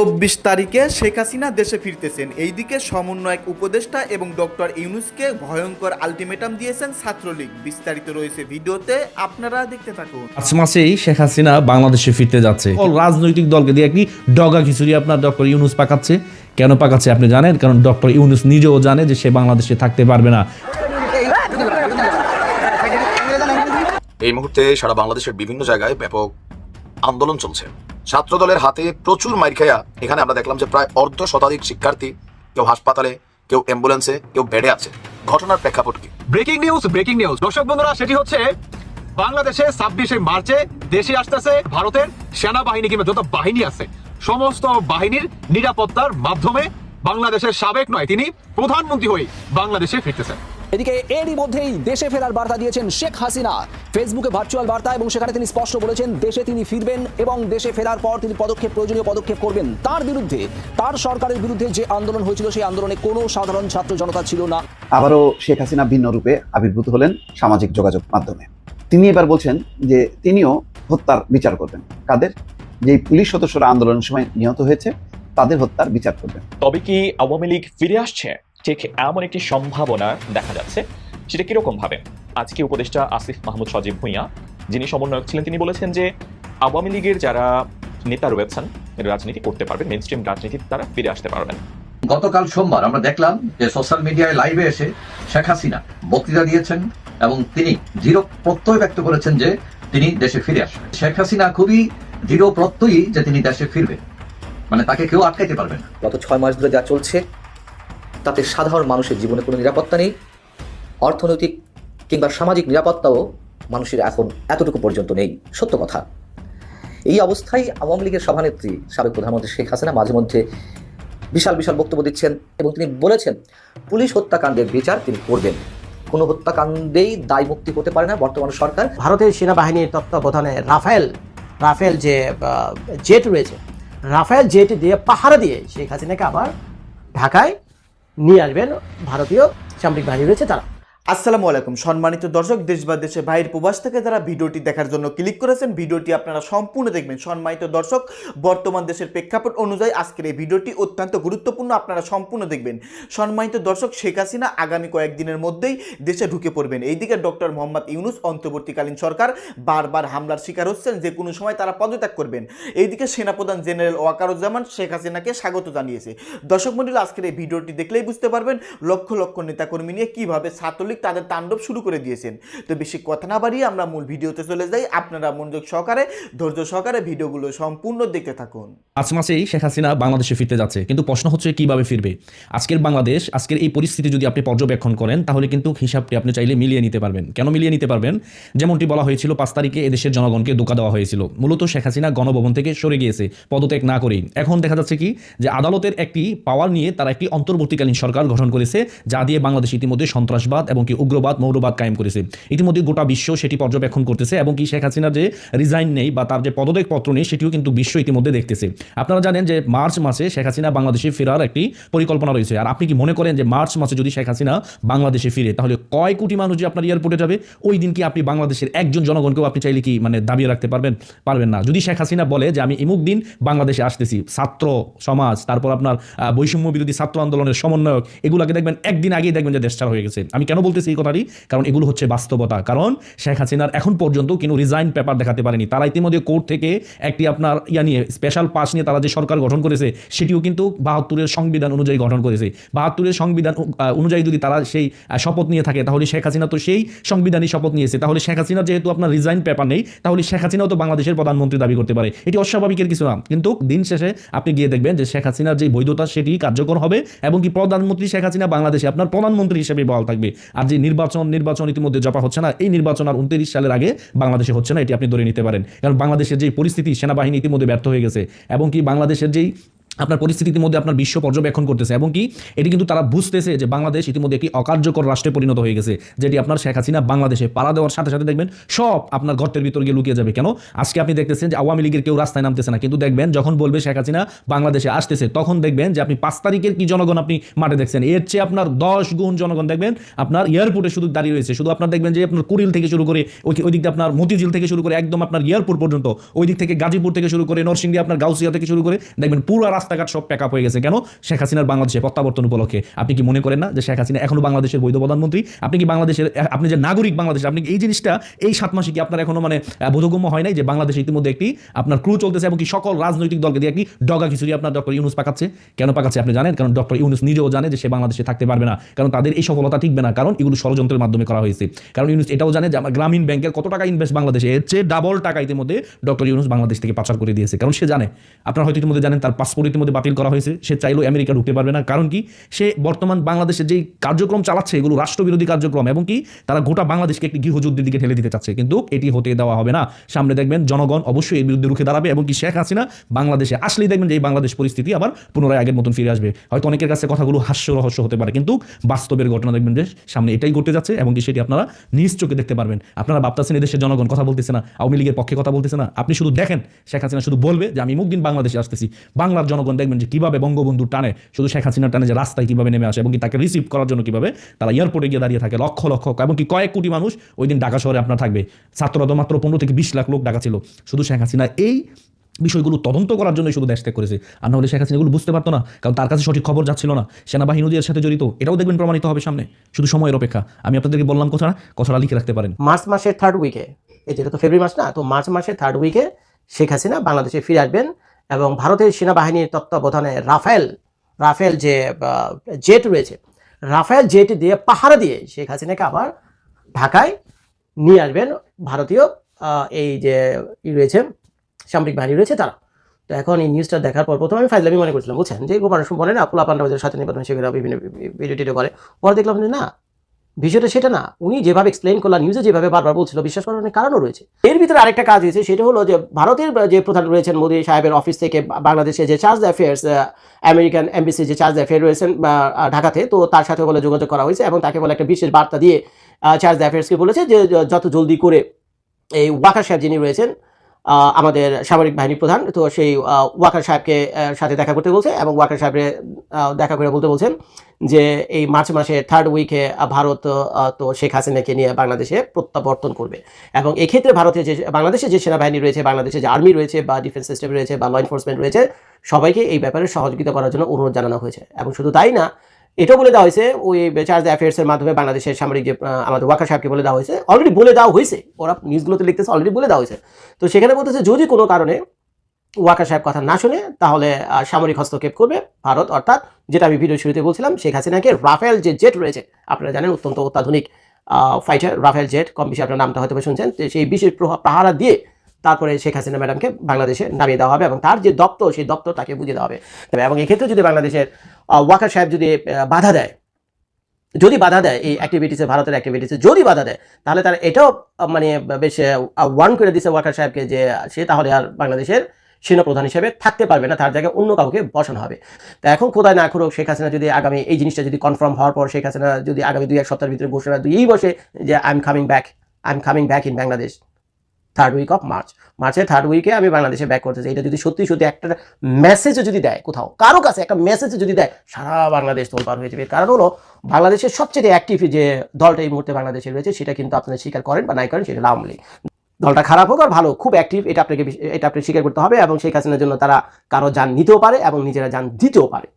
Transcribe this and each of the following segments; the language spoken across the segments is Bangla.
চব্বিশ তারিখে শেখ হাসিনা দেশে ফিরতেছেন। এইদিকে সমন্বয়ক উপদেষ্টা এবং ডক্টর ইউনুসকে ভয়ঙ্কর আলটিমেটাম দিয়েছেন ছাত্রলীগ। বিস্তারিত রয়েছে ভিডিওতে আপনারা দেখতে থাকুন। পাঁচ মাসেই শেখ হাসিনা বাংলাদেশে ফিরতে যাচ্ছে। রাজনৈতিক দলকে দিয়ে কি ডগা খিচুড়ি আপনার ডক্টর ইউনুস পাকাচ্ছে। কেন পাকাচ্ছে আপনি জানেন? কারণ ডক্টর ইউনুস নিজেও জানে যে সে বাংলাদেশে থাকতে পারবে না। এই মুহূর্তে সারা বাংলাদেশের বিভিন্ন জায়গায় ব্যাপক আন্দোলন চলছে। ছাত্র দলের হাতে প্রচুর মাইর খেয়া এখানে আমরা দেখলাম যে প্রায় অর্ধ শতাধিক শিক্ষার্থী, কেউ হাসপাতালে, কেউ অ্যাম্বুলেন্সে, কেউ বেডে আছে। ঘটনার প্রেক্ষাপট কি? Breaking news breaking news. দর্শক বন্ধুরা, সেটি হচ্ছে বাংলাদেশে ছাব্বিশে মার্চে দেশে আসতেছে ভারতের সেনাবাহিনী কিংবা যত বাহিনী আছে, সমস্ত বাহিনীর নিরাপত্তার মাধ্যমে বাংলাদেশের সাবেক নয়, তিনি প্রধানমন্ত্রী হয়ে বাংলাদেশে ফিরতেছেন। এদিকে এরই মধ্যেই দেশে ফেরার বার্তা দিয়েছেন শেখ হাসিনা। ফেসবুকে ভার্চুয়াল বার্তা এবং সেখানে তিনি স্পষ্ট বলেছেন দেশে তিনি ফিরবেন এবং দেশে ফেরার পর তিনি পদক্ষেপ প্রয়োজনীয় পদক্ষেপ করবেন। তার বিরুদ্ধে তার সরকারের বিরুদ্ধে যে আন্দোলন হয়েছিল সেই আন্দোলনে কোনো সাধারণ ছাত্র জনতা ছিল না। আবারও শেখ হাসিনা ভিন্ন রূপে আবির্ভূত হলেন সামাজিক যোগাযোগ মাধ্যমে। তিনি এবার বলছেন যে তিনিও হত্যার বিচার করবেন। কাদের? যেই পুলিশ সদস্যরা আন্দোলনের সময় নিহত হয়েছে তাদের হত্যার বিচার করবেন। তবে কি আওয়ামী লীগ ফিরে আসছে? ঠিক এমন একটি সম্ভাবনা দেখা যাচ্ছে সেটা কীরকম ভাবে? আজকে উপদেষ্টা আসিফ মাহমুদ সজীব ভুঁইয়া যিনি সমন্বয়ক ছিলেন তিনি বলেছেন যে আওয়ামী লীগের যারা নেতা রয়েছেন রাজনীতি করতে পারবেন মেন স্ট্রিম রাজনীতিতে তারা ফিরে আসতে পারবেন। গতকাল সোমবার আমরা দেখলাম যে সোশ্যাল মিডিয়ায় লাইভে এসে শেখ হাসিনা বক্তৃতা দিয়েছেন এবং তিনি দৃঢ় প্রত্যয় ব্যক্ত করেছেন যে তিনি দেশে ফিরে আসবেন। শেখ হাসিনা খুবই দৃঢ় প্রত্যয়ী যে তিনি দেশে ফিরবে। মানে তাকে কেউ আটকাইতে পারবে না। গত ছয় মাস ধরে যা চলছে তাতে সাধারণ মানুষের জীবনে কোনো নিরাপত্তা নেই। অর্থনৈতিক কিংবা সামাজিক নিরাপত্তাও মানুষের এখন এতটুকু পর্যন্ত নেই। সত্য কথা। এই অবস্থায় আওয়ামী লীগের সভানেত্রী, সাবেক প্রধানমন্ত্রী শেখ হাসিনা মাঝে মধ্যে বিশাল বিশাল বক্তব্য দিচ্ছেন এবং তিনি বলেছেন, পুলিশ হত্যাকাণ্ডের বিচার তিনি করবেন। কোনো হত্যাকাণ্ডেই দায় মুক্তি হতে পারে না বর্তমান সরকার। ভারতের সেনাবাহিনীর তত্ত্বাবধানে রাফেল রাফেল যে জেট রয়েছে, রাফেল জেট দিয়ে পাহারা দিয়ে শেখ হাসিনাকে আবার ঢাকায় নিয়ে আসবেন ভারতীয় সামরিক বাহিনী রয়েছে তারা। আসসালামু আলাইকুম। সম্মানিত দর্শক, দেশ বা দেশে বাইরের প্রবাস থেকে যারা ভিডিওটি দেখার জন্য ক্লিক করেছেন, ভিডিওটি আপনারা সম্পূর্ণ দেখবেন। সম্মানিত দর্শক, বর্তমান দেশের প্রেক্ষাপট অনুযায়ী আজকের এই ভিডিওটি অত্যন্ত গুরুত্বপূর্ণ, আপনারা সম্পূর্ণ দেখবেন। সম্মানিত দর্শক, শেখ হাসিনা আগামী কয়েকদিনের মধ্যেই দেশে ঢুকে পড়বেন। এইদিকে ডক্টর মোহাম্মদ ইউনুস, অন্তর্বর্তীকালীন সরকার, বারবার হামলার শিকার হচ্ছেন, যে কোনো সময় তারা পদত্যাগ করবেন। এইদিকে সেনাপ্রধান জেনারেল ওয়াকারুজ্জামান শেখ হাসিনাকে স্বাগত জানিয়েছে। দর্শক মন্ডল আজকের এই ভিডিওটি দেখলেই বুঝতে পারবেন, লক্ষ লক্ষ নেতাকর্মী নিয়ে কীভাবে ছাত্রলীগ তাদের তাণ্ডব শুরু করে দিয়েছেন। তো বেশি কথা না বাড়িয়ে আমরা মূল ভিডিওতে চলে যাই। আপনারা মনোযোগ সহকারে, ধৈর্য সহকারে ভিডিওগুলো সম্পূর্ণ দেখতে থাকুন। পাঁচ মাসেই শেখ হাসিনা বাংলাদেশে ফিরতে যাচ্ছে। কিন্তু প্রশ্ন হচ্ছে, কীভাবে ফিরবে? আজকের বাংলাদেশ, আজকের এই পরিস্থিতি যদি আপনি পর্যবেক্ষণ করেন, তাহলে কিন্তু হিসাবটি আপনি চাইলে মিলিয়ে নিতে পারবেন। কেন মিলিয়ে নিতে পারবেন? যেমনটি বলা হয়েছিল, পাঁচ তারিখে এদেশের জনগণকে ধোকা দেওয়া হয়েছিল। মূলত শেখ হাসিনা গণভবন থেকে সরে গিয়েছে, পদত্যাগ না করেই। এখন দেখা যাচ্ছে কি, যে আদালতের একটি পাওয়ার নিয়ে তারা একটি অন্তর্বর্তীকালীন সরকার গঠন করেছে, যা দিয়ে বাংলাদেশ ইতিমধ্যে সন্ত্রাসবাদ এবং কি উগ্রবাদ মৌরবাদ কায়েম করেছে। ইতিমধ্যে গোটা বিশ্ব সেটি পর্যবেক্ষণ করতেছে এবং কি শেখ হাসিনার যে রিজাইন নেই বা তার যে পদত্যাগ পত্র নেই, সেটিও কিন্তু বিশ্ব ইতিমধ্যে দেখতেছে। আপনারা জানেন যে মার্চ মাসে শেখ হাসিনা বাংলাদেশে ফেরার একটি পরিকল্পনা রয়েছে। আর আপনি কি মনে করেন যে মার্চ মাসে যদি শেখ হাসিনা বাংলাদেশে ফিরে, তাহলে কয় কোটি মানুষ যে আপনার এয়ারপোর্টে যাবে? ওই দিন কি আপনি বাংলাদেশের একজন জনগণকেও আপনি চাইলে কি মানে দাবিয়ে রাখতে পারবেন? পারবেন না। যদি শেখ হাসিনা বলে যে আমি ইমুক দিন বাংলাদেশে আসতেছি, ছাত্র, সমাজ, তারপর আপনার বৈষম্য বিরোধী ছাত্র আন্দোলনের সমন্বয়ক, এগুলোকে দেখবেন একদিন আগেই দেখবেন যে দেশ ছাড়া হয়ে গেছে। আমি কেন বলতেছি এই কথাটি, কারণ এগুলো হচ্ছে বাস্তবতা। কারণ শেখ হাসিনার এখন পর্যন্ত কোনো রিজাইন পেপার দেখাতে পারেনি। তারা ইতিমধ্যে কোর্ট থেকে একটি আপনার ইয়া নিয়ে স্পেশাল পাস নিয়ে তারা যে সরকার গঠন করেছে, সেটিও কিন্তু বাহাত্তরের সংবিধান অনুযায়ী গঠন করেছে। বাহাত্তরের সংবিধান অনুযায়ী যদি তারা সেই শপথ নিয়ে থাকে, তাহলে শেখ হাসিনা তো সেই সংবিধানই শপথ নিয়েছে। তাহলে শেখ হাসিনা যেহেতু আপনার রিজাইন পেপার নেই, তাহলে শেখ হাসিনাও তো বাংলাদেশের প্রধানমন্ত্রী দাবি করতে পারে। এটি অস্বাভাবিকের কিছু না। কিন্তু দিন শেষে আপনি গিয়ে দেখবেন যে শেখ হাসিনার যে বৈধতা, সেটি কার্যকর হবে এবং কি প্রধানমন্ত্রী শেখ হাসিনা বাংলাদেশে আপনার প্রধানমন্ত্রী হিসেবে বহাল থাকবে। আর যে নির্বাচন নির্বাচন ইতিমধ্যে জপা হচ্ছে না, এই নির্বাচন আর উনত্রিশ সালের আগে বাংলাদেশে হচ্ছে না, এটি আপনি ধরে নিতে পারেন। কারণ বাংলাদেশের যে পরিস্থিতি, সেনাবাহিনী ইতিমধ্যে ব্যর্থ হয়ে গেছে, এবং কি বাংলাদেশের যেই আপনার পরিস্থিতির মধ্যে আপনার বিশ্ব পর্যবেক্ষণ করতেছে এবং কি এটি কিন্তু তারা বুঝতেছে যে বাংলাদেশ ইতিমধ্যে একটি অকার্যকর রাষ্ট্রে পরিণত হয়ে গেছে, যেটি আপনার শেখ হাসিনা বাংলাদেশে পাড়া দেওয়ার সাথে সাথে দেখবেন সব আপনার গর্তের ভিতর গিয়ে লুকিয়ে যাবে। কেন? আজকে আপনি দেখতেছেন যে আওয়ামী লীগের কেউ রাস্তায় নামতেছে না, কিন্তু দেখবেন যখন বলবে শেখ হাসিনা বাংলাদেশে আসতেছে, তখন দেখবেন যে আপনি পাঁচ তারিখের কি জনগণ আপনি মাঠে দেখছেন? এর চেয়ে আপনার দশ গুণ জনগণ দেখবেন আপনার এয়ারপোর্টে শুধু দাঁড়িয়ে রয়েছে। শুধু আপনার দেখবেন যে আপনার কুড়িল থেকে শুরু করে ওই দিক দিয়ে আপনার মতিঝিল থেকে শুরু করে একদম আপনার এয়ারপোর্ট পর্যন্ত ওই দিক থেকে গাজীপুর থেকে শুরু করে নরসিংদী, আপনার গাউসিয়া থেকে শুরু করে দেখবেন পুরো রাস্তাঘাট সব প্যাক আপ হয়ে গেছে। কেন? শেখ হাসিনার বাংলাদেশে প্রত্যাবর্তন উপলক্ষে। আপনি কি মনে করেন না যে শেখ হাসিনা এখনও বাংলাদেশের বৈধ প্রধানমন্ত্রী? আপনি কি বাংলাদেশের, আপনি যে নাগরিক বাংলাদেশ, আপনি এই জিনিসটা এই সাত মাসে কি আপনার এখনও মানে বোধগম্য হয় নাই যে বাংলাদেশে ইতিমধ্যে একটি আপনার ক্রু চলতেছে এবং কি সকল রাজনৈতিক দলকে দিয়ে একটি ডগা খিচুড়ি আপনার ডক্টর ইউনুস পাকাচ্ছে? কেন পাকাচ্ছে আপনি জানেন? কারণ ডক্টর ইউনুস নিজেও জানে যে সে বাংলাদেশে থাকতে পারবে না। কারণ তাদের এই সফলতা ঠিকবে না। কারণ এগুলো ষড়যন্ত্রের মাধ্যমে করা হয়েছে। কারণ ইউনুস এটাও জানে যে আমার গ্রামীণ ব্যাংকের কত টাকা ইনভেস্ট বাংলাদেশে, এর চেয়ে ডাবল টাকা ইতিমধ্যে ডক্টর ইউনুস বাংলাদেশ থেকে পাচার করে দিয়েছে। কারণ সে জানে। আপনার হয়তো ইতিমধ্যে জানেন তার পাসপোর্ট ইতিমধ্যে বাতিল করা হয়েছে, সে চাইলেও আমেরিকা ঢুকতে পারবে না। কারণ কি? সে বর্তমান বাংলাদেশের যেই কার্যক্রম চালাচ্ছে, এগুলো রাষ্ট্রবিরোধী কার্যক্রম এবং কি? তারা গোটা বাংলাদেশকে একটি গৃহযুদ্ধের দিকে ঠেলে দিতে চাচ্ছে। কিন্তু এটি হতে দেওয়া হবে না। সামনে দেখবেন, জনগণ অবশ্যই এর বিরুদ্ধে রুখে দাঁড়াবে এবং কি শেখ হাসিনা বাংলাদেশে আসলেই দেখবেন যে এই বাংলাদেশ পরিস্থিতি আবার পুনরায় আগের মতন ফিরে আসবে। হয়তো অনেকের কাছে কথাগুলো হাস্য রহস্য হতে পারে, কিন্তু বাস্তবের ঘটনা দেখবেন যে সামনে এটাই ঘটতে যাচ্ছে এবং কি সেটি আপনারা নিজ চোখে দেখতে পারবেন। আপনারা ভাবতেছেন এদেশের জনগণ কথা বলতেছে না, আওয়ামী লীগের পক্ষে কথা বলতেছে না। আপনি শুধু দেখেন, শেখ হাসিনা শুধু বলবে যে, আমি মুখ দিন বাংলাদেশে আসতেছি। বাংলার জনগণ দেখবেন যে কীভাবে বঙ্গবন্ধু টানে, শুধু শেখ হাসিনার টানে যে রাস্তায় কীভাবে নেমে আসে এবং কি তাকে রিসিভ করার জন্য কীভাবে, তারা এয়ারপোর্টে গিয়ে দাঁড়িয়ে থাকে, লক্ষ লক্ষ, এবং কি কয়েক কোটি মানুষ ওই দিন ঢাকা শহরে আপনার থাকবে। ছাত্ররা তো মাত্র পনেরো থেকে বিশ লাখ লোক ডাকা ছিল। শুধু শেখ হাসিনা এই বিষয়গুলো তদন্ত করার জন্য শুধু দেশ ত্যাগ করেছে। আর নাহলে শেখ হাসিনা এগুলো বুঝতে পারতো না, কারণ তার কাছে সঠিক খবর যাচ্ছিল না। সেনাবাহিনীদের সাথে জড়িত, এটাও দেখবেন প্রমাণিত হবে সামনে। শুধু সময়ের অপেক্ষা। আমি আপনাদেরকে বললাম কথাটা কথাটা লিখে রাখতে পারেন। মার্চ মাসের থার্ড উইকে এই যেটা তো ফেব্রুয়ারি মাস না, তো মার্চ মাসের থার্ড উইকে শেখ হাসিনা বাংলাদেশে ফিরে আসবেন। এবং ভারতের সেনাবাহিনীর তত্ত্বাবধানে রাফেল রাফেল যে জেট রয়েছে রাফেল জেট দিয়ে পাহারা দিয়ে শেখ হাসিনাকে আবার ঢাকায় নিয়ে আসবেন ভারতীয় এই যে ই রয়েছে, সামরিক বাহিনী রয়েছে তারা। তো এখন এই নিউজটা দেখার পর প্রথমে আমি ফাইজলামি মনে করছিলাম, বুঝছেন? যে গোপাল বলে না পোলা পান্ডাবাদের সাথে নির্বাচন সেগুলো বিভিন্ন ভিডিও টিডিও করে। পরে দেখলাম যে না বিষয়টা সেটা না। উনি যেভাবে এক্সপ্লেন করলেন নিউজে যেভাবে বারবার বলছিল, বিশ্বাস করার অনেক কারণও রয়েছে। এর ভিতরে আরেকটা কাজ হয়েছে সেটা হলো যে ভারতের যে প্রধান রয়েছেন মোদী সাহেবের অফিস থেকে বাংলাদেশে যে চার্জ অ্যাফেয়ার্স আমেরিকান এমবিসি যে চার্জ অ্যাফেয়ার রয়েছেন ঢাকাতে, তো তার সাথে বলে যোগাযোগ করা হয়েছে এবং তাকে বলে একটা বিশেষ বার্তা দিয়ে চার্জ অ্যাফেয়ার্সকে বলেছে যে, যত জলদি করে এই ওয়াকার সাহেব যিনি রয়েছেন আমাদের সামরিক বাহিনী প্রধান। তো সেই ওয়াকার সাহেবকে সাথে দেখা করতে বলছে এবং ওয়াকার সাহেবের দেখা করে বলতে বলছেন যে এই মার্চ মাসে থার্ড উইকে ভারত তো শেখ হাসিনাকে নিয়ে বাংলাদেশে প্রত্যাবর্তন করবে। এবং এক্ষেত্রে ভারতের যে, বাংলাদেশে যে সেনাবাহিনী রয়েছে, বাংলাদেশে যে আর্মি রয়েছে বা ডিফেন্স সিস্টেম রয়েছে বা ল এনফোর্সমেন্ট রয়েছে, সবাইকে এই ব্যাপারে সহযোগিতা করার জন্য অনুরোধ জানানো হয়েছে। এবং শুধু তাই না এটাও বলে দেওয়া হয়েছে, ওই চার্জ অ্যাফেয়ার্সের মাধ্যমে বাংলাদেশের সামরিক যে আমাদের ওয়াকার সাহেবকে বলে দেওয়া হয়েছে। অলরেডি বলে দেওয়া হয়েছে। ওরা নিউজগুলোতে লিখতেছে অলরেডি বলে দেওয়া হয়েছে। তো সেখানে বলতেছে, যদি কোনো কারণে ওয়াকার সাহেব কথা না শুনে, তাহলে সামরিক হস্তক্ষেপ করবে ভারত, অর্থাৎ যেটা আমি ভিডিও শুরুতে বলছিলাম, শেখ হাসিনাকে রাফেল যে জেট রয়েছে, আপনারা জানেন অত্যন্ত অত্যাধুনিক ফাইটার রাফেল জেট কম বেশি আপনার নামটা হয়তো শুনছেন সেই বিশেষ প্রহা- পাহারা দিয়ে তারপরে শেখ হাসিনা ম্যাডামকে বাংলাদেশে নামিয়ে দেওয়া হবে এবং তার যে দপ্তর, সেই দপ্তর তাকে বুঝিয়ে দেওয়া হবে। এবং এক্ষেত্রে যদি বাংলাদেশের ওয়াকার সাহেব যদি বাধা দেয়, যদি বাধা দেয়, এই অ্যাক্টিভিটিসে ভারতের অ্যাক্টিভিটিসে যদি বাধা দেয়, তাহলে তারা এটাও মানে বেশ ওয়ার্ন করে দিছে ওয়াকার সাহেবকে যে, সে তাহলে আর বাংলাদেশের সেনাপ্রধান হিসেবে থাকতে পারবে না, তার জায়গায় অন্য কাউকে বসানো হবে। তো এখন কোথায় না করুক শেখ হাসিনা যদি আগামী, এই জিনিসটা যদি কনফার্ম হওয়ার পর শেখ হাসিনা যদি আগামী দুই এক সপ্তাহের ভিতরে ঘোষণা দিয়েই বসে যে I am coming back I am coming back in Bangladesh third week of March মার্চের থার্ড উইকে আমি বাংলাদেশে ব্যাক করতে চাই। এটা যদি সত্যি সত্যি একটা মেসেজও যদি দেয় কোথাও, কারও কাছে একটা মেসেজ যদি দেয়, সারা বাংলাদেশ তোলপার হয়ে যাবে। কারণ হলো, বাংলাদেশের সবচেয়ে অ্যাক্টিভ যে দলটা এই মুহূর্তে বাংলাদেশে রয়েছে, সেটা কিন্তু আপনারা স্বীকার করেন বা নাই করেন, সেটা আওয়ামী লীগ। দলটা খারাপ হোক আর ভালো খুব অ্যাক্টিভ এটা আপনাকে, এটা আপনি স্বীকার করতে হবে এবং শেখ হাসিনার জন্য তারা কারও যান নিতেও পারে এবং নিজেরা যান দিতেও পারে।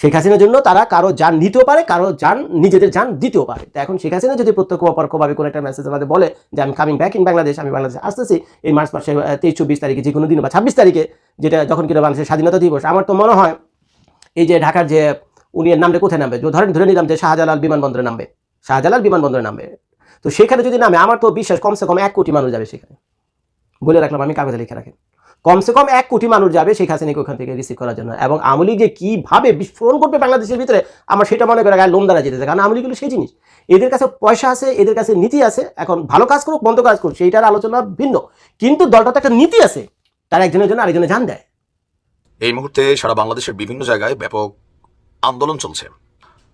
শেখ হাসিনার জন্য তারা কারও যান নিতেও পারে, কারও যান নিজেদের যান দিতেও পারে। তো এখন শেখ হাসিনা যদি প্রত্যক্ষ বা পরোক্ষভাবে কোনো একটা মেসেজ আমাদের বলে যে আমি কামিং ব্যাক ইন বাংলাদেশ আমি বাংলাদেশে আসতেছি, এই মার্চ মাসে তেইশ, চব্বিশ তারিখে যে কোনো দিন বা ছাব্বিশ তারিখে যেটা যখন কিনা বাংলাদেশের স্বাধীনতা দিবস, আমার তো মনে হয় এই যে ঢাকার যে উনি এর নামটা কোথায় নামবে? ধরেন, ধরে নিলাম যে শাহজালাল বিমানবন্দরে নামবে। শাহজালাল বিমানবন্দরে নামবে। তো সেখানে যদি নামে, আমার তো বিশ্বাস কমসে কম এক কোটি মানুষ যাবে সেখানে। বলে রাখলাম, আমি কাগজে লিখে রাখেন কমসে কম এক কোটি মানুষ যাবে শেখ হাসিনাকে ওখান থেকে রিসিভ করার জন্য। এবং আওয়ামী লীগ যে কীভাবে বিস্ফোরণ করবে বাংলাদেশের ভিতরে, আমার সেটা মনে করে গায়ে লোম দ্বারা যেতেছে। কারণ আওয়ামী লীগ সেই জিনিস। এদের কাছে পয়সা আছে, এদের কাছে নীতি আছে, এখন ভালো কাজ করুক বন্ধ কাজ করুক, সেইটার আলোচনা ভিন্ন। কিন্তু দলটা তো একটা নীতি আছে, তার একজনের জন্য আরেকজনে জান দেয়। এই মুহূর্তে সারা বাংলাদেশের বিভিন্ন জায়গায় ব্যাপক আন্দোলন চলছে।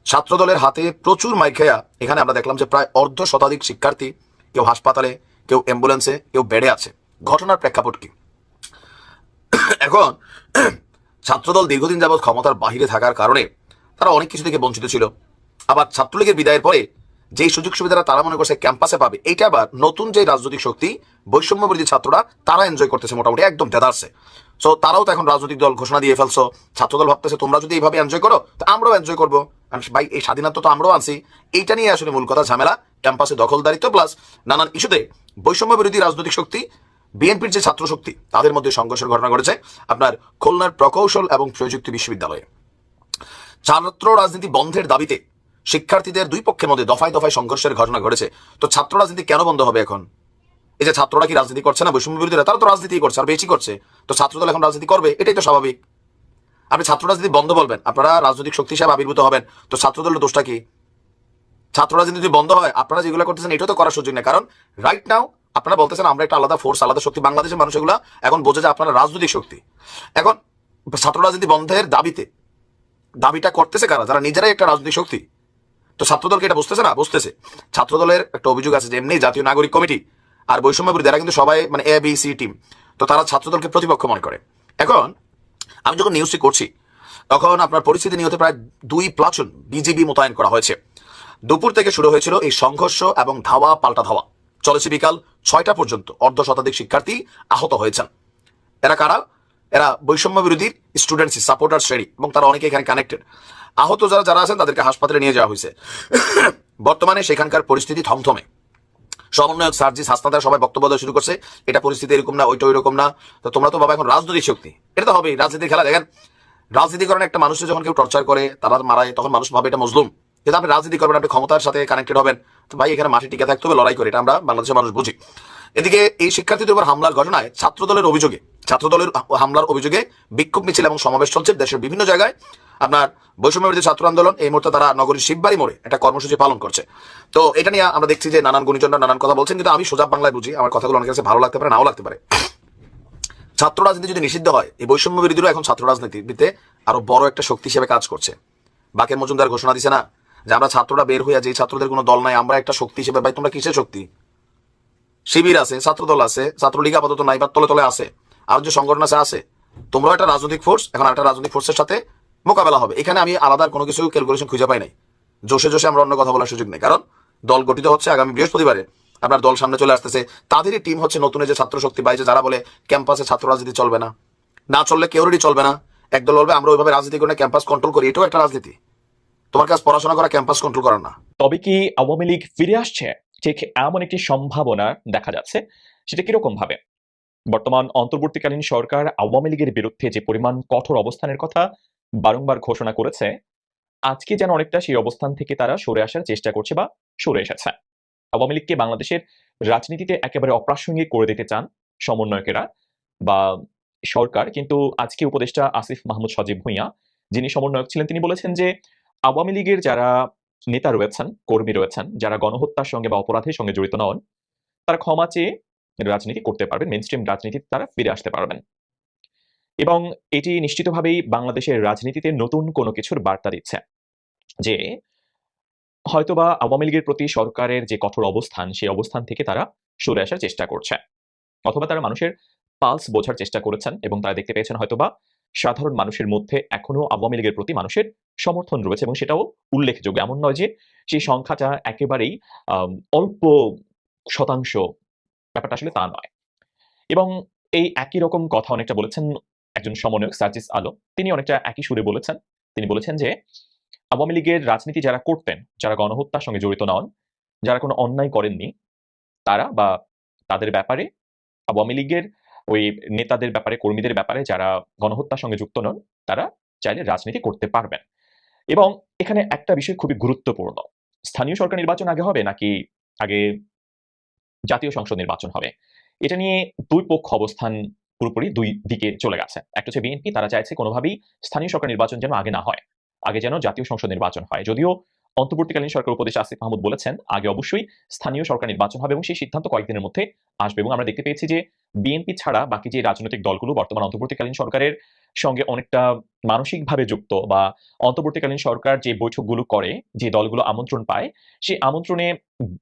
ছাত্র দলের হাতে প্রচুর মাইক খেয়া এখানে আমরা দেখলাম যে প্রায় অর্ধ শতাধিক শিক্ষার্থী কেউ হাসপাতালে, কেউ অ্যাম্বুলেন্সে, কেউ বেডে আছে। ঘটনার প্রেক্ষাপট কি? এখন ছাত্রদল দীর্ঘদিন যাবৎ ক্ষমতার বাহিরে থাকার কারণে তারা অনেক কিছু থেকে বঞ্চিত ছিল। আবার ছাত্রলীগের বিদায়ের পরে যেই সুযোগ সুবিধাটা তারা মনে করছে ক্যাম্পাসে পাবে, এইটা আবার নতুন যে রাজনৈতিক শক্তি বৈষম্য বিরোধী ছাত্ররা, তারা এনজয় করতেছে মোটামুটি একদম দেদারছে সো তারাও তো এখন রাজনৈতিক দল ঘোষণা দিয়ে ফেলছো, ছাত্রদল ভাবতেছে তোমরা যদি এইভাবে এনজয় করো, তো আমরাও এনজয় করব। ভাই, এই স্বাধীনতা তো আমরাও আনছি, এইটা নিয়ে আসলে মূল কথা ঝামেলা, ক্যাম্পাসে দখলদারিত্ব প্লাস নানান ইস্যুতে বৈষম্য বিরোধী রাজনৈতিক শক্তি বিএনপির যে ছাত্র শক্তি তাদের মধ্যে সংঘর্ষের ঘটনা ঘটেছে আপনার খুলনার প্রকৌশল এবং প্রযুক্তি বিশ্ববিদ্যালয়ে। ছাত্র রাজনীতি বন্ধের দাবিতে শিক্ষার্থীদের দুই পক্ষের মধ্যে দফায় দফায় সংঘর্ষের ঘটনা ঘটেছে। তো ছাত্র রাজনীতি কেন বন্ধ হবে এখন? এই যে ছাত্ররা কি রাজনীতি করছে না বৈষম্য বিরোধীরা? তারা তো রাজনীতি করছে, আর বেশি করছে। তো ছাত্রদল এখন রাজনীতি করবে, এটাই তো স্বাভাবিক। আপনি ছাত্র রাজনীতি বন্ধ বলবেন, আপনারা রাজনৈতিক শক্তি হিসাবে আবির্ভূত হবেন, তো ছাত্রদলের দোষটা কি? ছাত্র রাজনীতি বন্ধ হয়, আপনারা যেগুলো করতেছেন, এটাও তো করার সুযোগ নেই। কারণ রাইট নাও আপনারা বলতেছেন আমরা একটা আলাদা ফোর্স আলাদা শক্তি, বাংলাদেশের মানুষ এগুলা এখন বোঝে যে আপনারা রাজনৈতিক শক্তি। এখন ছাত্র রাজনীতি বন্ধের দাবিতে, দাবিটা করতেছে কারা? যারা নিজেরাই একটা রাজনৈতিক শক্তি। তো ছাত্রদলকে এটা বুঝতেছে না? বুঝতেছে। ছাত্রদলের একটা অভিযোগ আছে যে এমনি জাতীয় নাগরিক কমিটি আর বৈষম্য বিরোধী, এরা কিন্তু সবাই মানে এ বি সি টিম তো তারা ছাত্রদলকে প্রতিপক্ষ মনে করে। এখন আমি যখন নিউজটি করছি, তখন আপনার পরিস্থিতি নিয়তে প্রায় দুই প্লাচন বিজিবি মোতায়েন করা হয়েছে। দুপুর থেকে শুরু হয়েছিল এই সংঘর্ষ এবং ধাওয়া, পাল্টা ধাওয়া। চলেছে বিকাল ছয়টা পর্যন্ত অর্ধ শতাধিক শিক্ষার্থী আহত হয়েছেন। এরা কারা? এরা বৈষম্য বিরোধী স্টুডেন্টস সাপোর্টার শ্রেণি এবং তারা অনেকে এখানে কানেক্টেড আহত যারা যারা আছেন, তাদেরকে হাসপাতালে নিয়ে যাওয়া হয়েছে। বর্তমানে সেখানকার পরিস্থিতি থমথমে। সমন্বয়ক সার্জিস হাসনাদার সবাই বক্তব্য দেওয়া শুরু করছে, এটা পরিস্থিতি এরকম না, ওইটা ওইরকম না। তো তোমরা তো বাবা এখন রাজনৈতিক শক্তি। এটা তো হবেই, রাজনীতির খেলা। দেখেন রাজনীতি করেন একটা মানুষকে যখন কেউ টর্চার করে, তারা মারায়, তখন মানুষ ভাবে এটা মজলুম। কিন্তু আপনি রাজনীতি করবেন, আপনি ক্ষমতার সাথে কানেক্টেড হবেন। ভাই, এখানে মাটি টিকে থাকতে হবে, লড়াই করে, এটা আমরা বাংলাদেশের মানুষ বুঝি। এদিকে এই শিক্ষার্থীদের উপর হামলার ঘটনায় ছাত্রদলের অভিযোগে, ছাত্রদলের হামলার অভিযোগে বিক্ষোভ মিছিল এবং সমাবেশ চলছে দেশের বিভিন্ন জায়গায়। আপনার বৈষম্য বিরোধী ছাত্র আন্দোলন, এই মুহূর্তে তারা নগরীর শিববাড়ি মোড়ে একটা কর্মসূচি পালন করছে। তো এটা নিয়ে আমরা দেখছি যে নানান গুণীজনরা নানান কথা বলছেন, কিন্তু আমি সোজা বাংলায় বুঝি, আমার কথাগুলো অনেকের কাছে ভালো লাগতে পারে, নাও লাগতে পারে। ছাত্র রাজনীতি যদি নিষিদ্ধ হয়, এই বৈষম্য বিরোধীরা এখন ছাত্র রাজনীতিতে আরও বড় একটা শক্তি হিসেবে কাজ করছে। বাকের মজুমদার ঘোষণা দিছে না যে আমরা ছাত্ররা বের হইয়া যে ছাত্রদের কোনো দল নাই, আমরা একটা শক্তি হিসেবে। ভাই, তোমরা কিসের শক্তি? শিবির আছে, ছাত্রদল আছে ছাত্রলীগ আপাতত নাই, বা তলে তলে আছে। আর যে সংগঠন আছে আছে। তোমরাও একটা রাজনৈতিক ফোর্স এখন একটা রাজনৈতিক ফোর্সের সাথে মোকাবেলা হবে। এখানে আমি আলাদা কোনো কিছু ক্যালকুলেশন খুঁজে পাই নাই। জোশে জোশে আমরা অন্য কথা বলার সুযোগ নেই। কারণ দল গঠিত হচ্ছে আগামী বৃহস্পতিবারে। আপনার দল সামনে চলে আসতেছে। তাদেরই টিম হচ্ছে নতুন যে ছাত্র শক্তি বাইরে যারা বলে ক্যাম্পাসে ছাত্র রাজনীতি চলবে না। না চললে কেউরই চলবে না। একদল বলবে, আমরা ওইভাবে রাজনীতি করে ক্যাম্পাস কন্ট্রোল করি। এটাও একটা রাজনীতি। তোমার কাছে পড়াশোনা করা ক্যাম্পাস কন্ট্রোল করার না। তবে কি আওয়ামী লীগ ফিরে আসছে? ঠিক এমন একটি সম্ভাবনা দেখা যাচ্ছে, সেটা কীরকম ভাবে? বর্তমান অন্তর্বর্তীকালীন সরকার আওয়ামী লীগের বিরুদ্ধে যে পরিমাণ কঠোর অবস্থানের কথা বারংবার ঘোষণা করেছে, আজকে যেন অনেকটা সেই অবস্থান থেকে তারা সরে আসার চেষ্টা করছে বা সরে এসেছে। আওয়ামী লীগকে বাংলাদেশের রাজনীতিতে একেবারে অপ্রাসঙ্গিক করে দিতে চান সমন্বয়কেরা বা সরকার, কিন্তু আজকে উপদেষ্টা আসিফ মাহমুদ সজীব ভুঁইয়া, যিনি সমন্বয়ক ছিলেন, তিনি বলেছেন যে আওয়ামী লীগের যারা নেতা রয়েছেন, কর্মী রয়েছেন, যারা গণহত্যার সঙ্গে বা অপরাধের সঙ্গে জড়িত নন, তারা ক্ষমা চেয়ে রাজনীতি করতে পারবেন মেন স্ট্রিম রাজনীতিতে তারা ফিরে আসতে পারবেন। এবং এটি নিশ্চিতভাবেই বাংলাদেশের রাজনীতিতে নতুন কোনো কিছুর বার্তা দিচ্ছে যে, হয়তোবা আওয়ামী লীগের প্রতি সরকারের যে কঠোর অবস্থান, সেই অবস্থান থেকে তারা সরে আসার চেষ্টা করছে। অথবা তারা মানুষের পালস বোঝার চেষ্টা করেছেন এবং তারা দেখতে পেয়েছেন হয়তোবা সাধারণ মানুষের মধ্যে এখনও আওয়ামী লীগের প্রতি মানুষের সমর্থন রয়েছে এবং সেটাও উল্লেখযোগ্য। এমন নয় যে সেই সংখ্যাটা একেবারেই অল্প শতাংশ ব্যাপারটা আসলে তা নয়। এবং এই একই রকম কথা অনেকটা বলেছেন একজন সমন্বয়ক সার্জিস আলো তিনি অনেকটা একই সুরে বলেছেন। তিনি বলেছেন যে, আওয়ামী লীগের রাজনীতি যারা করতেন, যারা গণহত্যার সঙ্গে জড়িত নন, যারা কোনো অন্যায় করেননি, তারা বা তাদের ব্যাপারে আওয়ামী লীগের ওই নেতাদের ব্যাপারে, কর্মীদের ব্যাপারে যারা গণহত্যার সঙ্গে যুক্ত নন, তারা চাইলে রাজনীতি করতে পারবেন। এবং এখানে একটা বিষয় খুবই গুরুত্বপূর্ণ। স্থানীয় সরকার নির্বাচন আগে হবে নাকি আগে জাতীয় সংসদ নির্বাচন হবে? এটা নিয়ে দুই পক্ষ অবস্থান পুরোপুরি দুই দিকে চলে গেছে। একটা হচ্ছে বিএনপি, তারা চাইছে কোনোভাবেই স্থানীয় সরকার নির্বাচন যেন আগে না হয়। আগে যেন জাতীয় সংসদ নির্বাচন হয়। যদিও অন্তর্বর্তীকালীন সরকার উপদেষ্টা আসিফ মাহমুদ বলেছেন, আগে অবশ্যই স্থানীয় সরকার নির্বাচন হবে এবং সেই সিদ্ধান্ত কয়েকদিনের মধ্যে আসবে এবং আমরা দেখতে পেয়েছি যে বিএনপি ছাড়া বাকি যে রাজনৈতিক দলগুলো বর্তমান অন্তর্বর্তীকালীন সরকারের সঙ্গে অনেকটা মানসিকভাবে যুক্ত বা অন্তর্বর্তীকালীন সরকার যে বৈঠকগুলো করে, যে দলগুলো আমন্ত্রণ পায়, সেই আমন্ত্রণে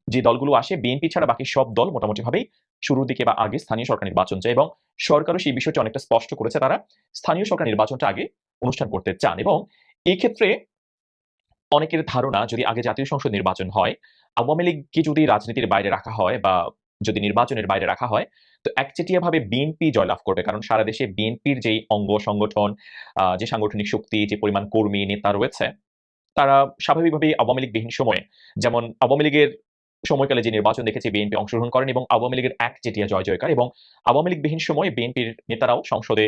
যে দলগুলো আসে, বিএনপি ছাড়া বাকি সব দল মোটামুটিভাবেই শুরুর দিকে বা আগে স্থানীয় সরকার নির্বাচন চায় এবং সরকারও সেই বিষয়টি অনেকটা স্পষ্ট করেছে তারা স্থানীয় সরকার নির্বাচনটা আগে অনুষ্ঠান করতে চান এবং এই ক্ষেত্রে অনেকের ধারণা যদি আগে জাতীয় সংসদ নির্বাচন হয়, আওয়ামী লীগকে যদি রাজনীতির বাইরে রাখা হয় বা যদি নির্বাচনের বাইরে রাখা হয়, তো একচেটিয়াভাবে বিএনপি জয়লাভ করবে। কারণ সারা দেশে বিএনপির যেই অঙ্গ সংগঠন যে সাংগঠনিক শক্তি, যে পরিমাণ কর্মী, নেতা রয়েছে, তারা স্বাভাবিকভাবেই আওয়ামী লীগবিহীন সময়ে, যেমন আওয়ামী লীগের সময়কালে যে নির্বাচন দেখেছে বিএনপি অংশগ্রহণ করেন এবং আওয়ামী লীগের একচেটিয়া জয় জয়কার এবং আওয়ামী লীগবিহীন সময়ে বিএনপির নেতারাও সংসদে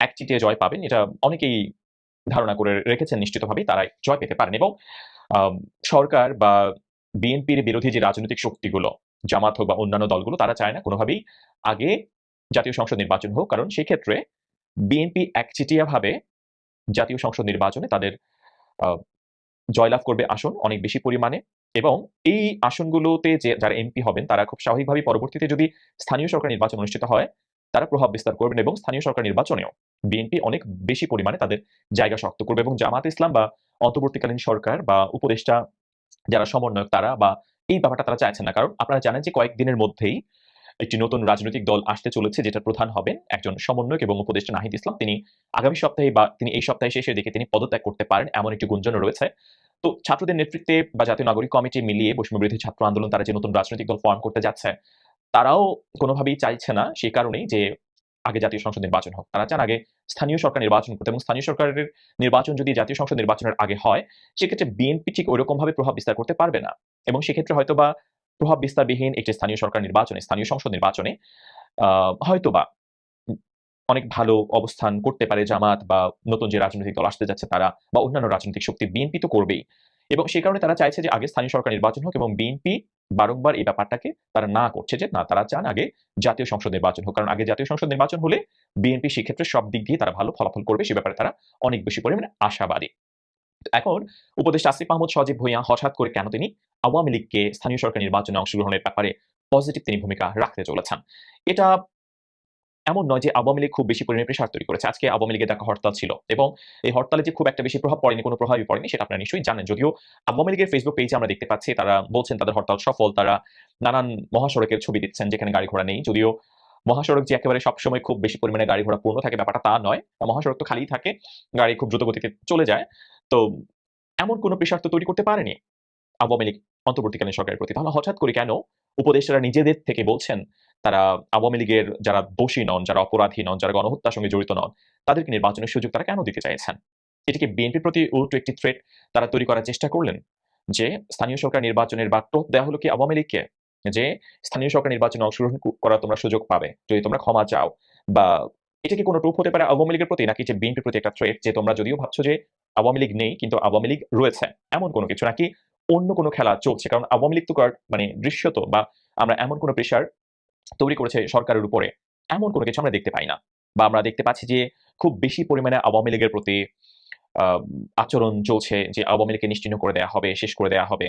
একচেটিয়া জয় পাবেন। এটা অনেকেই ধারণা করে রেখেছেন নিশ্চিতভাবেই তারা জয় পেতে পারেন এবং সরকার বা বিএনপির বিরোধী যে রাজনৈতিক শক্তিগুলো, জামাত হোক বা অন্যান্য দলগুলো, তারা চায় না কোনোভাবেই আগে জাতীয় সংসদ নির্বাচন হোক। কারণ সেই ক্ষেত্রে বিএনপি একচেটিয়াভাবে জাতীয় সংসদ নির্বাচনে তাদের জয়লাভ করবে আসন অনেক বেশি পরিমাণে এবং এই আসনগুলোতে যে যারা এমপি হবেন, তারা খুব স্বাভাবিকভাবে পরবর্তীতে যদি স্থানীয় সরকার নির্বাচন অনুষ্ঠিত হয়, তারা প্রভাব বিস্তার করবেন এবং স্থানীয় সরকার নির্বাচনেও। বিএনপি অনেক বেশি পরিমাণে তাদের জায়গা শক্ত করবে এবং জামাত ইসলাম বা অন্তর্বর্তীকালীন সরকার বা উপদেষ্টা যারা সমন্বয়ক তারা বা এই ব্যাপারটা তারা চাইছেন না। কারণ আপনারা জানেন যে কয়েকদিনের মধ্যেই একটি নতুন রাজনৈতিক দল আসতে চলেছে যেটা প্রধান হবেন একজন সমন্বয়ক এবং উপদেষ্টা নাহিদ ইসলাম। তিনি আগামী সপ্তাহে বা তিনি এই সপ্তাহে শেষে দেখে তিনি পদত্যাগ করতে পারেন এমন একটি গুঞ্জন রয়েছে। তো ছাত্রদের নেতৃত্বে বা জাতীয় নাগরিক কমিটি মিলিয়ে বৈষম্য বিরোধী ছাত্র আন্দোলন তারা যে নতুন রাজনৈতিক দল ফর্ম করতে যাচ্ছে, তারাও কোনোভাবেই চাইছে না সেই কারণেই যে আগে জাতীয় সংসদ নির্বাচন হোক। তারা চান আগে স্থানীয় সরকার নির্বাচন করতে এবং স্থানীয় সরকারের নির্বাচন যদি জাতীয় সংসদ নির্বাচনের আগে হয়, সেক্ষেত্রে বিএনপি ঠিক ওইরকম ভাবে প্রভাব বিস্তার করতে পারবে না। এবং সেক্ষেত্রে হয়তো বা প্রভাব বিস্তারবিহীন একটি স্থানীয় সরকার নির্বাচনে, স্থানীয় সংসদ নির্বাচনে হয়তোবা অনেক ভালো অবস্থান করতে পারে জামাত বা নতুন যে রাজনৈতিক দল আসতে যাচ্ছে তারা বা অন্যান্য রাজনৈতিক শক্তি বিএনপি তো করবেই। এবং সেই কারণে তারা চাইছে যে আগে স্থানীয় সরকার নির্বাচন হোক এবং বিএনপি বারংবার এই ব্যাপারটাকে তারা না করছে যে, না, তারা চান আগে জাতীয় সংসদ নির্বাচন হোক। কারণ আগে জাতীয় সংসদ নির্বাচন হলে বিএনপি সেক্ষেত্রে সব দিক দিয়ে তারা ভালো ফলাফল করবে, সে ব্যাপারে তারা অনেক বেশি পরিমাণে আশাবাদী। এখন উপদেষ্টা আসিফ মাহমুদ, সজীব ভুঁইয়া হঠাৎ করে কেন তিনি আওয়ামী লীগকে স্থানীয় সরকার নির্বাচনে অংশগ্রহণের ব্যাপারে পজিটিভ তিনি ভূমিকা রাখতে চলেছেন? এটা এমন নয় যে আওয়ামী লীগ খুব বেশি পরিমাণে প্রেশার তৈরি করেছে। আজকে আওয়ামী লীগের ডাকা হরতাল ছিল এবং এই হরতালে যে খুব একটা বেশি প্রভাব পড়েনি, কোনো প্রভাবই পড়েনি, সেটা আপনারা নিশ্চয়ই জানেন। যদিও আওয়ামী লীগের ফেসবুক পেজে আমরা দেখতে পাচ্ছি, তারা বলছেন তাদের হরতাল সফল, তারা নানান মহাসড়কের ছবি দিচ্ছেন যেখানে গাড়ি ঘোড়া নেই। যদিও মহাসড়ক যে একেবারে সবসময় খুব বেশি পরিমাণে গাড়ি ঘোড়া পূর্ণ থাকে, ব্যাপারটা তা নয়। মহাসড়ক তো খালি থাকে, গাড়ি খুব দ্রুত গতিতে চলে যায়। তো এমন কোনো প্রেশার তো তৈরি করতে পারেনি আওয়ামী লীগ অন্তর্বর্তীকালীন সরকারের প্রতি। তাহলে হঠাৎ করে কেন উপদেষ্টারা নিজেদের থেকে বলছেন তারা আওয়ামী লীগের যারা দোষী নন, যারা অপরাধী নন, যারা গণহত্যার সঙ্গে জড়িত নন, তাদেরকে নির্বাচনের সুযোগ তারা কেন দিতে চাইছেন? এটিকে বিএনপির প্রতি উল্টো একটি থ্রেট তারা তৈরি করার চেষ্টা করলেন যে, স্থানীয় সরকার নির্বাচনের বা টোপ দেওয়া হলো কি আওয়ামী লীগকে? যে, স্থানীয় সরকার নির্বাচনে অংশগ্রহণ করার তোমরা সুযোগ পাবে, যদি তোমরা ক্ষমা চাও। বা এটা কি কোনো টোপ হতে পারে আওয়ামী লীগের প্রতি, নাকি যে বিএনপির প্রতি একটা থ্রেট যে, তোমরা যদিও ভাবছ যে, আওয়ামী লীগ নেই, কিন্তু আওয়ামী লীগ রয়েছে, এমন কোনো কিছু? নাকি অন্য কোনো খেলা চলছে? কারণ আওয়ামী লীগ তো মানে দৃশ্যত বা আমরা এমন কোনো প্রেশার তৈরি করেছে সরকারের উপরে। এমন কোনো কিছু আমরা দেখতে পাই না। বা আমরা দেখতে পাচ্ছি যে, খুব বেশি পরিমাণে আওয়ামী লীগের প্রতি আচরণ চলছে যে, আওয়ামী লীগকে নিশ্চিহ্ন করে দেওয়া হবে, শেষ করে দেওয়া হবে,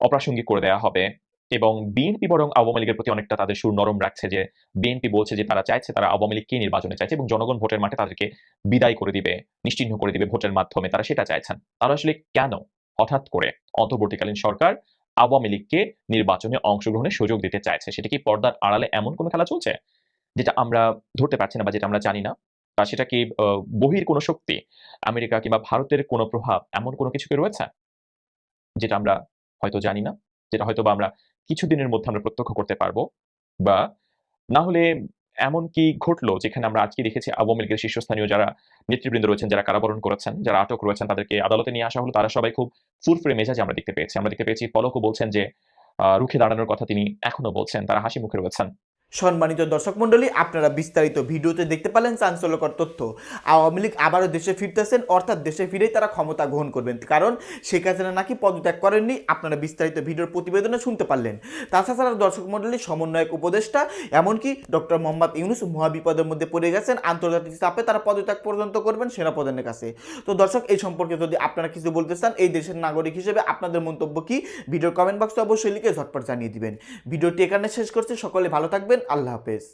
অপ্রাসঙ্গিক করে দেওয়া হবে এবং বিএনপি বরং আওয়ামী লীগের প্রতি অনেকটা তাদের সুর নরম রাখছে যে বিএনপি বলছে যে, তারা চাইছে তারা আওয়ামী লীগকে নির্বাচনে চাইছে এবং জনগণ ভোটের মাঠে তাদেরকে বিদায় করে দিবে, নিশ্চিহ্ন করে দিবে ভোটের মাধ্যমে। তারা সেটা চাইছেন। তারা আসলে কেন হঠাৎ করে অন্তর্বর্তীকালীন সরকার আওয়ামী লীগকে নির্বাচনে অংশগ্রহণের সুযোগ দিতে চাইছে। সেটা কি পর্দার আড়ালে এমন কোনো খেলা চলছে? যেটা আমরা ধরতে পারছি না বা যেটা আমরা জানি না? বা সেটা কি বহির কোনো শক্তি? আমেরিকা কিংবা ভারতের কোনো প্রভাব এমন কোনো কিছু কি রয়েছে? যেটা আমরা হয়তো জানি না। যেটা হয়তো বা আমরা কিছুদিনের মধ্যে আমরা প্রত্যক্ষ করতে পারব। বা না হলে এমন কি ঘটলো যেখানে আমরা আজকে দেখেছি আওয়ামী লীগের শীর্ষস্থানীয় যারা নেতৃবৃন্দ রয়েছেন, যারা কারাবরণ করেছেন, যারা আটক রয়েছেন, তাদেরকে আদালতে নিয়ে আসা হলো। তারা সবাই খুব ফুরফুরে মেজাজে আমরা দেখতে পেয়েছি। আমরা দেখতে পেয়েছি পলকও বলছেন যে রুখে দাঁড়ানোর কথা তিনি এখনও বলছেন। তারা হাসি মুখে রয়েছেন। সম্মানিত দর্শক মণ্ডলী, আপনারা বিস্তারিত ভিডিওতে দেখতে পেলেন চাঞ্চল্যকর তথ্য। আওয়ামী লীগ আবারও দেশে ফিরতেছেন, অর্থাৎ দেশে ফিরেই তারা ক্ষমতা গ্রহণ করবেন। কারণ শেখ হাসিনা নাকি পদত্যাগ করেননি, আপনারা বিস্তারিত ভিডিওর প্রতিবেদনে শুনতে পারলেন। তাছাড়া দর্শক মণ্ডলী, সমন্বয়ক উপদেষ্টা, এমনকি ডক্টর মোহাম্মদ ইউনুস মহাবিপদের মধ্যে পড়ে গেছেন, আন্তর্জাতিক চাপে তারা পদত্যাগ পর্যন্ত করবেন সেনাপ্রধানের কাছে। তো দর্শক, এই সম্পর্কে যদি আপনারা কিছু বলতে চান, এই দেশের নাগরিক হিসেবে আপনাদের মন্তব্য কি? ভিডিওর কমেন্ট বক্সে অবশ্যই লিখে ঝটপট জানিয়ে দিবেন। ভিডিওটি এখানে শেষ করছি, সকলে ভালো থাকবেন আল্লাহ হাফেজ।